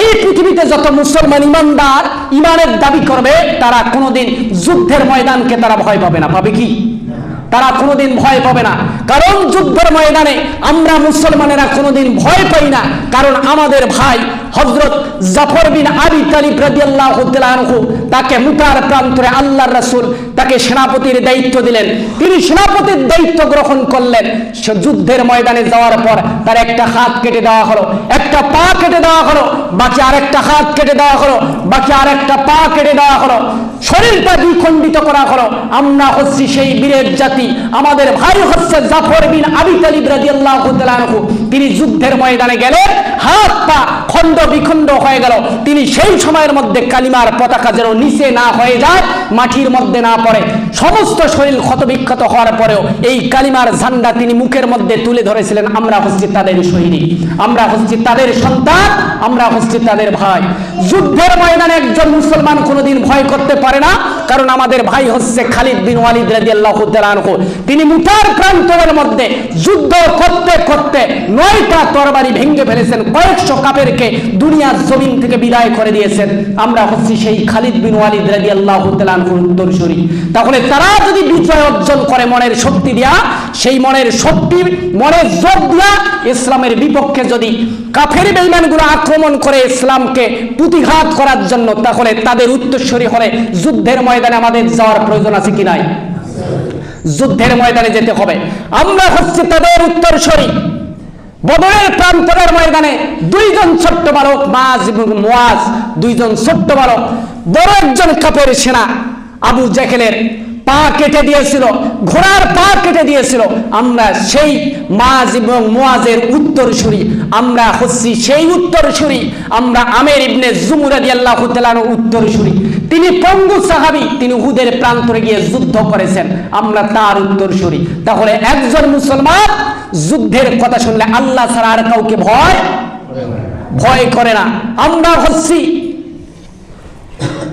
এই পৃথিবীতে যত মুসলমান ইমানদার, ইমানের দাবি করবে, তারা কোনোদিন যুদ্ধের ময়দানকে তারা ভয় পাবে না। পাবে কি? তারা কোনোদিন ভয় পাবে না। কারণ যুদ্ধের ময়দানে আমরা মুসলমানেরা কোনোদিন ভয় পাই না। কারণ আমাদের ভাই হজরত জাফর বিন আবি তালিব রাদিয়াল্লাহু তাআলা তাকে মুতার প্রান্তরে আল্লাহর রাসূল তাকে সেনাপতির দায়িত্ব দিলেন। তিনি সেনাপতির দায়িত্ব গ্রহণ করলেন। যুদ্ধের ময়দানে যাওয়ার পর তার একটা হাত কেটে দেওয়া হলো, একটা পা কেটে দেওয়া হলো, বাকি আরেকটা হাত কেটে দেওয়া হলো, বাকি আরেকটা পা কেটে দেওয়া হলো। শরীরটা দ্বিখণ্ডিত করা হলো আমরা হচ্ছি সেই বীরের জাতি। আমাদের ভাই হচ্ছে জাফর বিন আবি তালিব রাদিয়াল্লাহু আল্লাহ তিনি যুদ্ধের ময়দানে গেলেন হাত পা খণ্ড বিখণ্ড হয়ে গেল। তিনি সেই সময়ের মধ্যে কালিমার পতাকা যেন নিচে না হয়ে যায়, মাটির মধ্যে না পড়ে। সমস্ত শরীর ক্ষতবিক্ষত হওয়ার পরেও এই কালিমার ঝান্ডা তিনি মুখের মধ্যে তুলে ধরেছিলেন, আমরা হচ্ছি তাদের সৈনিক, আমরা হচ্ছি তাদের সন্তান, আমরা হচ্ছি তাদের ভাই। যুদ্ধের ময়দানে একজন মুসলমান কোনোদিন ভয় করতে পারে না, কারণ আমাদের ভাই হচ্ছে খালিদ বিন ওয়ালিদ রাদিয়াল্লাহু তাআলা আনহু। তিনি মুতার প্রান্তরের মধ্যে যুদ্ধ করতে করতে নয়টা তরবারি ভেঙে ফেলেছেন, কয়েকশো কাপেরকে দুনিয়ার জমিন থেকে বিদায় করে দিয়েছেন। আমরা হচ্ছি সেই খালিদ বিন ওয়ালিদ তাআলা আনহুর উত্তরসূরি। তাহলে তারা যদি বিজয় অর্জন করে মনের শক্তি দিয়া, সেই মনের শক্তি, মনের জোর দিয়া ইসলামের বিপক্ষে যদি কাফের বেঈমানগুলো আক্রমণ করে ইসলামকে প্রতিঘাত করার জন্য, তাহলে তাদের উত্তরসূরি হলে যুদ্ধের ময়দানে আমাদের যাওয়ার প্রয়োজন আছে কি নাই? যুদ্ধের ময়দানে যেতে হবে। আমরা হচ্ছে তাদের উত্তরসূরি। বদরের প্রান্তরের ময়দানে দুইজন ছোট্ট বালক, মাজ এবং মোয়াজ, দুইজন ছোট্ট বালক, বড় একজন কাপের সেনা, আবু জাকেলের পা কেটে দিয়েছিল, ঘোড়ার পা কেটে দিয়েছিল। আমরা সেই মাজ এবং মোয়াজের উত্তরসূরি, আমরা হচ্ছি সেই উত্তরসূরি, আমরা আমের ইবনে জুমুরাদি আল্লাহ উত্তরসূরি। তিনি পঙ্গু সাহাবি, তিনি হুদের প্রান্তরে গিয়ে যুদ্ধ করেছেন, আমরা তার উত্তরসূরি। তাহলে একজন মুসলমান যুদ্ধের কথা শুনলে আল্লাহ ছাড়া আর কাউকে ভয় ভয় করে না। আমরা হচ্ছি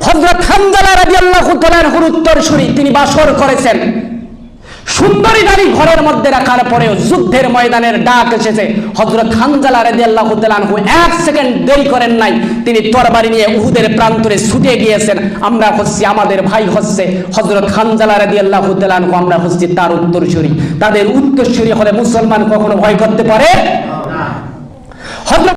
হজরত হামদালা রাজি আল্লাহ উত্তর উত্তরসূরি, তিনি বাসর করেছেন। সুন্দরী নারী ঘরের মধ্যে রাখার পরেও যুদ্ধের ময়দানের ডাক এসেছে। হজরত হানজালা রাদিয়াল্লাহু তাআলা আনহু এক সেকেন্ড দেরি করেন নাই। তিনি তরবারি নিয়ে উহুদের প্রান্তরে ছুটে গিয়েছেন। আমরা হচ্ছি আমাদের ভাই হচ্ছে হজরত হানজালা রাদিয়াল্লাহু তাআলা আনহু আমরা হচ্ছি তার উত্তরসূরি। তাদের উত্তরসূরি হলে মুসলমান কখনো ভয় করতে পারে? হজরত